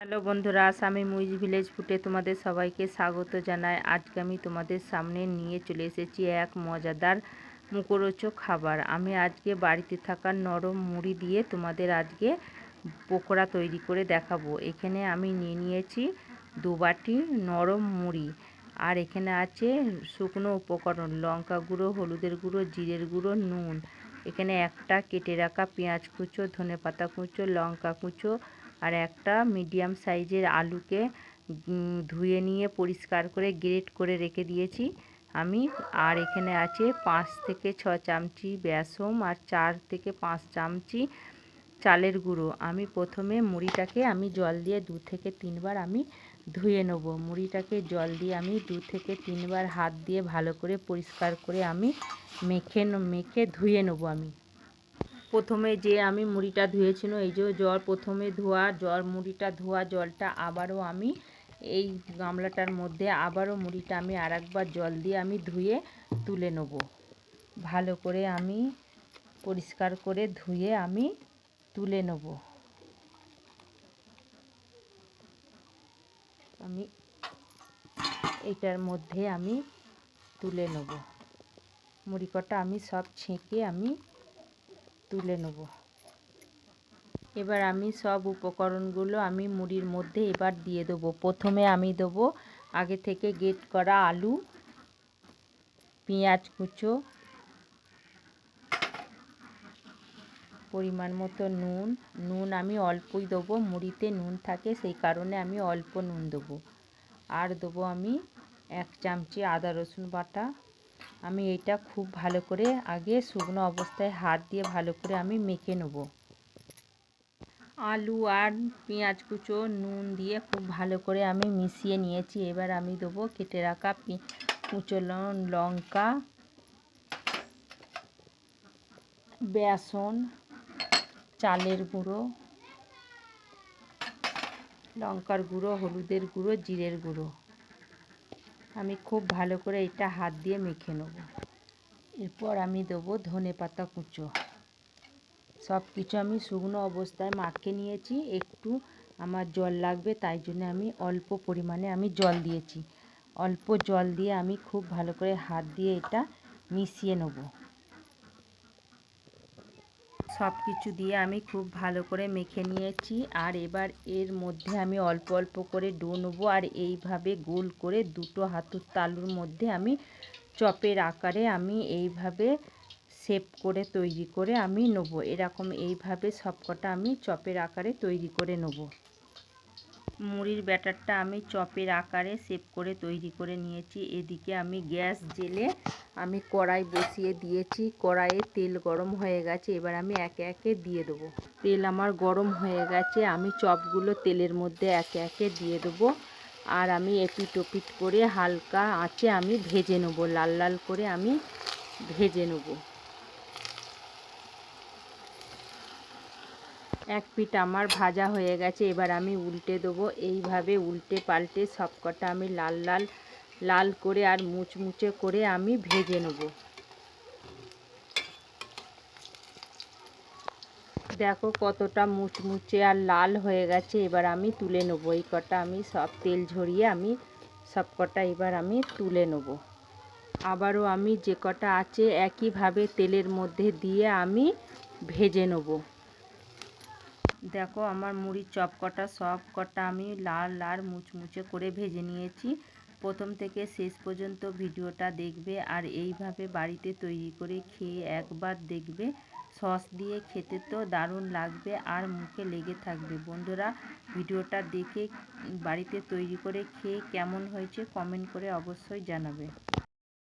Hello বন্ধুরা আসামি Muiz village ফুটে তোমাদের সবাইকে স্বাগত জানাই। আজকে আমি তোমাদের সামনে নিয়ে চলে এসেছি এক মজাদার মুখরোচক খাবার। আমি আজকে বাড়িতে থাকা নরম মুড়ি দিয়ে তোমাদের আজকে পকোড়া তৈরি করে দেখাবো। এখানে আমি নিয়ে নিয়েছি দু বাটি নরম মুড়ি আর এখানে আছে শুকনো উপকরণ, লঙ্কা গুঁড়ো, হলুদের গুঁড়ো, জিরের গুঁড়ো, নুন। এখানে একটা কেটে রাখা পেঁয়াজ কুচো ধনে পাতা কুচো, লঙ্কা কুচো আর একটা মিডিয়াম সাইজের আলুকে ধুয়ে নিয়ে পরিষ্কার করে গ্রেট করে রেখে দিয়েছি। আমি, আর এখানে আছে পাঁচ থেকে ছ চামচি বেসম আর চার থেকে পাঁচ চামচি চালের গুঁড়ো। আমি প্রথমে মুড়িটাকে আমি জল দিয়ে দু থেকে তিনবার আমি ধুয়ে নেব। মুড়িটাকে জল দিয়ে আমি দু থেকে তিনবার হাত দিয়ে ভালো করে পরিষ্কার করে আমি মেখে মেখে ধুয়ে নেব আমি। প্রথমে যে আমি মুড়িটা ধুয়েছিল, এই যে জল প্রথমে ধোয়া, জল মুড়িটা ধোয়া জলটা আবারও আমি এই গামলাটার মধ্যে আবারও মুড়িটা আমি আর জল দিয়ে আমি ধুয়ে তুলে নেব। ভালো করে আমি পরিষ্কার করে ধুয়ে আমি তুলে নেব। আমি এটার মধ্যে আমি তুলে নেব। মুড়ি কটা আমি সব ছেঁকে আমি তুলে নেব। এবার আমি সব উপকরণগুলো আমি মুড়ির মধ্যে এবার দিয়ে দেবো। প্রথমে আমি দেবো আগে থেকে গেট করা আলু, পেঁয়াজ কুচো, পরিমাণ মতো নুন। নুন আমি অল্পই দেবো, মুড়িতে নুন থাকে সেই কারণে আমি অল্প নুন দেবো। আর দেবো আমি এক চামচি আদা রসুন বাটা আমি এটা খুব ভালো করে আগে শুকনো অবস্থায় হাত দিয়ে ভালো করে আমি মেখে নেব। আলু আর পেঁয়াজ কুচো, নুন দিয়ে খুব ভালো করে আমি মিশিয়ে নিয়েছি। এবার আমি দেবো কেটে রাখা কুচো লঙ্কা, বেসন, চালের গুঁড়ো, লঙ্কার গুঁড়ো, হলুদের গুঁড়ো, জিরের গুঁড়ো। আমি খুব ভালো করে এটা হাত দিয়ে মেখে নেব। এরপর আমি দেবো ধনে পাতা কুচো। সব কিছু আমি শুকনো অবস্থায় মাখে নিয়েছি, একটু আমার জল লাগবে তাই জন্য আমি অল্প পরিমাণে আমি জল দিয়েছি। অল্প জল দিয়ে আমি খুব ভালো করে হাত দিয়ে এটা মিশিয়ে নেব। সব কিছু দিয়ে আমি খুব ভালো করে মেখে নিয়েছি। আর এবার এর মধ্যে আমি অল্প অল্প করে ডো নেব। আর এইভাবে গোল করে দুটো হাতুর তালুর মধ্যে আমি চপের আকারে আমি এইভাবে শেপ করে তৈরি করে আমি নেব। এরকম এইভাবে সবকটা আমি চপের আকারে তৈরি করে নেব। মুড়ির ব্যাটারটা আমি চপের আকারে শেপ করে তৈরি করে নিয়েছি। এদিকে আমি গ্যাস জেলে আমি কড়াই বসিয়ে দিয়েছি। কড়াইয়ে তেল গরম হয়ে গেছে। এবার আমি একে একে দিয়ে দেবো। তেল আমার গরম হয়ে গেছে। আমি চপগুলো তেলের মধ্যে একে একে দিয়ে দেবো। আর আমি এপিট ওপিট করে হালকা আঁচে আমি ভেজে নেব। লাল লাল করে আমি ভেজে নেব। এক পিঠ আমার ভাজা হয়ে গেছে। এবার আমি উল্টে দেবো। এইভাবে উল্টে পাল্টে সবকটা আমি লাল লাল লাল করে আর মুচমুচে করে আমি ভেজে নেব। দেখো কতটা মুচমুচে আর লাল হয়ে গেছে, এবার আমি তুলে নেব। এই কটা আমি সব তেল ঝরিয়ে আমি সব কটা এবার আমি তুলে নেব। আবারও আমি যে কটা আছে একইভাবে তেলের মধ্যে দিয়ে আমি ভেজে নেব। দেখো আমার মুড়ির চপ কটা, সব কটা আমি লাল লাল মুচমুচে করে ভেজে নিয়েছি। প্রথম থেকে শেষ পর্যন্ত ভিডিওটা দেখবে আর এইভাবে বাড়িতে তৈরি করে খেয়ে একবার দেখবে। সস দিয়ে খেতে তো দারুণ লাগবে আর মুখে লেগে থাকবে। বন্ধুরা, ভিডিওটা দেখে বাড়িতে তৈরি করে খেয়ে কেমন হয়েছে কমেন্ট করে অবশ্যই জানাবে।